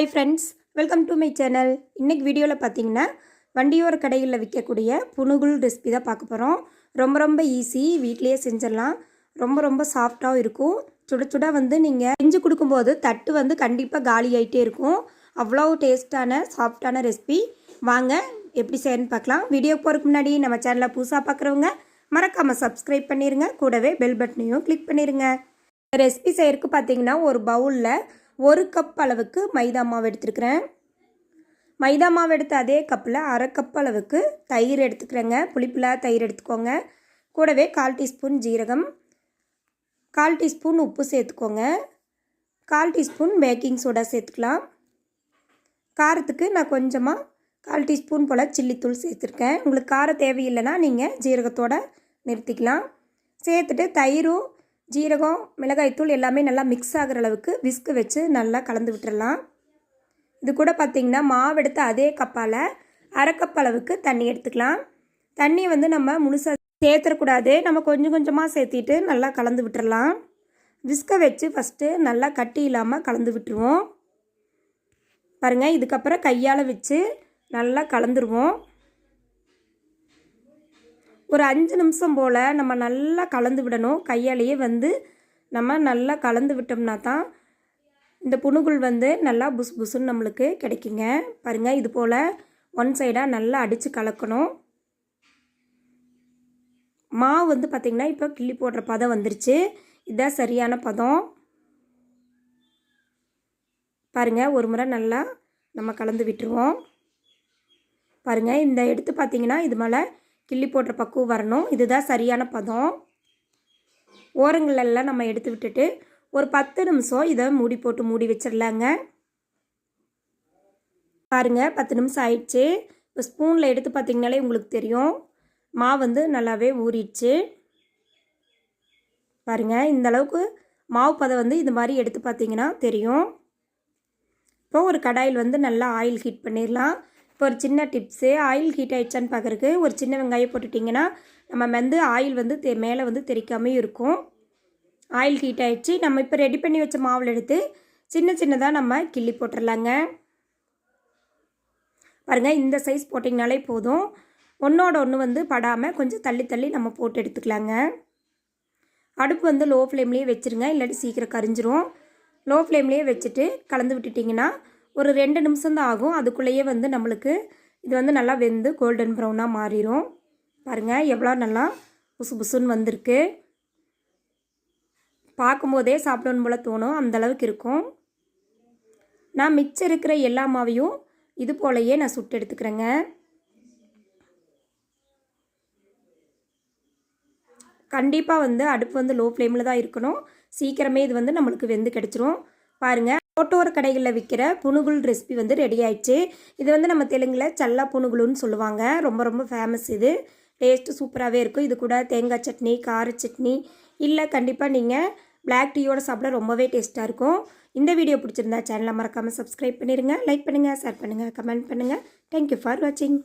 Hi friends welcome to my channel இன்றைக்கி வீடியோவில் பார்த்தீங்கன்னா வண்டியோர கடைகளில் விற்கக்கூடிய புணுகுல் ரெசிபி தான் பார்க்க போகிறோம் ரொம்ப ரொம்ப ஈஸி வீட்லேயே செஞ்சிடலாம். ரொம்ப ரொம்ப சாஃப்டாகவும் இருக்கும். சுட சுட வந்து நீங்கள் செஞ்சு கொடுக்கும்போது தட்டு வந்து கண்டிப்பாக காலி ஆகிட்டே இருக்கும். அவ்வளோ டேஸ்ட்டான சாஃப்டான ரெசிபி வாங்க எப்படி செய்யணும்னு பார்க்கலாம். வீடியோ போகிறதுக்கு முன்னாடி நம்ம சேனலை புதுசாக பார்க்குறவங்க மறக்காமல் சப்ஸ்கிரைப் பண்ணிடுங்க கூடவே பெல் பட்டனையும் கிளிக் பண்ணிடுங்க ரெசிபி செய்கிறதுக்கு பார்த்தீங்கன்னா ஒரு பவுலில் ஒரு கப் அளவுக்கு மைதா மாவு எடுத்துருக்கிறேன். மைதா மாவு எடுத்த அதே கப்பில் அரை கப் அளவுக்கு தயிர் எடுத்துக்கிறேங்க. புளிப்பில்லா தயிர் எடுத்துக்கோங்க. கூடவே கால் டீஸ்பூன் ஜீரகம். கால் டீஸ்பூன் உப்பு சேர்த்துக்கோங்க. கால் டீஸ்பூன் பேக்கிங் சோடா சேர்த்துக்கலாம். காரத்துக்கு நான் கொஞ்சமாக கால் டீஸ்பூன் போல் சில்லித்தூள் சேர்த்துருக்கேன். உங்களுக்கு காரம் தேவையில்லைன்னா நீங்கள் ஜீரகத்தோடு நிறுத்திக்கலாம். சேர்த்துட்டு தயிரும் ஜீரகம் மிளகாய்த்தூள் எல்லாமே நல்லா மிக்ஸ் ஆகிற அளவுக்கு விஸ்கு வச்சு நல்லா கலந்து விட்டுறலாம். இது கூட பார்த்திங்கன்னா மாவு எடுத்த அதே கப்பால் அரை அளவுக்கு தண்ணி எடுத்துக்கலாம். தண்ணி வந்து நம்ம முழுசாக சேர்த்துடக்கூடாது நம்ம கொஞ்சம் கொஞ்சமாக சேர்த்திட்டு நல்லா கலந்து விட்டுறலாம். விஸ்கை வச்சு ஃபஸ்ட்டு நல்லா கட்டி இல்லாமல் கலந்து விட்டுருவோம். பாருங்கள் இதுக்கப்புறம் கையால் வச்சு நல்லா கலந்துருவோம். ஒரு அஞ்சு நிமிஷம் போல் நம்ம நல்லா கலந்து விடணும். கையாலேயே வந்து நம்ம நல்லா கலந்து விட்டோம்னா தான் இந்த புணுகுள் வந்து நல்லா புஸ் புசுன்னு நம்மளுக்கு கிடைக்குங்க. பாருங்கள் இது போல் ஒன் சைடாக நல்லா அடித்து கலக்கணும். மாவு வந்து பார்த்திங்கன்னா இப்போ கிள்ளி போடுற பதம் வந்துருச்சு. இதுதான் சரியான பதம். பாருங்கள் ஒரு முறை நல்லா நம்ம கலந்து விட்டுருவோம். பாருங்கள் இந்த எடுத்து பார்த்திங்கன்னா இது மேலே கிள்ளி போடுற பக்குவம் வரணும். இதுதான் சரியான பதம். ஓரங்களெல்லாம் நம்ம எடுத்து விட்டுட்டு ஒரு பத்து நிமிஷம் இதை மூடி போட்டு மூடி வச்சிடலாங்க. பாருங்கள் பத்து நிமிஷம் ஆயிடுச்சு. இப்போ ஸ்பூனில் எடுத்து பார்த்திங்கனாலே உங்களுக்கு தெரியும். மாவு வந்து நல்லாவே ஊறிடுச்சு. பாருங்கள் இந்த அளவுக்கு மாவு பதம் வந்து இந்த மாதிரி எடுத்து பார்த்தீங்கன்னா தெரியும். இப்போ ஒரு கடாயில் வந்து நல்லா ஆயில் ஹீட் பண்ணிடலாம். இப்போ ஒரு சின்ன டிப்ஸு ஆயில் ஹீட் ஆகிடுச்சான்னு பார்க்குறக்கு ஒரு சின்ன வெங்காயம் போட்டுட்டிங்கன்னா நம்ம வந்து ஆயில் வந்து தெ மேலே வந்து தெரிக்காமே இருக்கும். ஆயில் ஹீட் ஆகிடுச்சு நம்ம இப்போ ரெடி பண்ணி வச்ச மாவில் எடுத்து சின்ன சின்னதாக நம்ம கிள்ளி போட்டுடலாங்க பாருங்கள் இந்த சைஸ் போட்டிங்கனாலே போதும். ஒன்றோட ஒன்று வந்து படாமல் கொஞ்சம் தள்ளி தள்ளி நம்ம போட்டு எடுத்துக்கலாங்க. அடுப்பு வந்து லோ ஃப்ளேம்லேயே வச்சுருங்க. இல்லாட்டி சீக்கிரம் கரிஞ்சிரும். லோ ஃப்ளேம்லேயே வச்சுட்டு கலந்து விட்டுட்டிங்கன்னா ஒரு ரெண்டு நிமிஷம் தான் ஆகும். அதுக்குள்ளேயே வந்து நம்மளுக்கு இது வந்து நல்லா வெந்து கோல்டன் ப்ரௌனாக மாறிடும் பாருங்கள் எவ்வளோ நல்லா புசு புசுன்னு வந்திருக்கு. பார்க்கும்போதே சாப்பிடணும் போல் தோணும். அந்தளவுக்கு இருக்கும். நான் மிச்சம் இருக்கிற எல்லா மாவையும் இது போலையே நான் சுட்டு எடுத்துக்கிறேங்க. கண்டிப்பாக வந்து அடுப்பு வந்து லோ ஃப்ளேமில் தான் இருக்கணும். சீக்கிரமே இது வந்து நம்மளுக்கு வெந்து கிடச்சிரும். பாருங்கள் ரோட்டோர கடைகளில் விற்கிற புனுகுல் ரெசிபி வந்து ரெடி ஆயிடுச்சு. இது வந்து நம்ம தெலுங்கில் சல்லா புனுகுலுன்னு சொல்லுவாங்க. ரொம்ப ரொம்ப ஃபேமஸ் இது. டேஸ்ட்டு சூப்பராகவே இருக்கும். இது கூட தேங்காய் சட்னி கார சட்னி. இல்லை கண்டிப்பாக நீங்கள் பிளாக் டீயோட சாப்பிட ரொம்பவே டேஸ்ட்டாக இருக்கும். இந்த வீடியோ பிடிச்சிருந்தா சேனலை மறக்காமல் சப்ஸ்கிரைப் பண்ணிடுங்க லைக் பண்ணுங்கள் ஷேர் பண்ணுங்கள் கமெண்ட் பண்ணுங்கள் தேங்க்யூ ஃபார் வாட்சிங்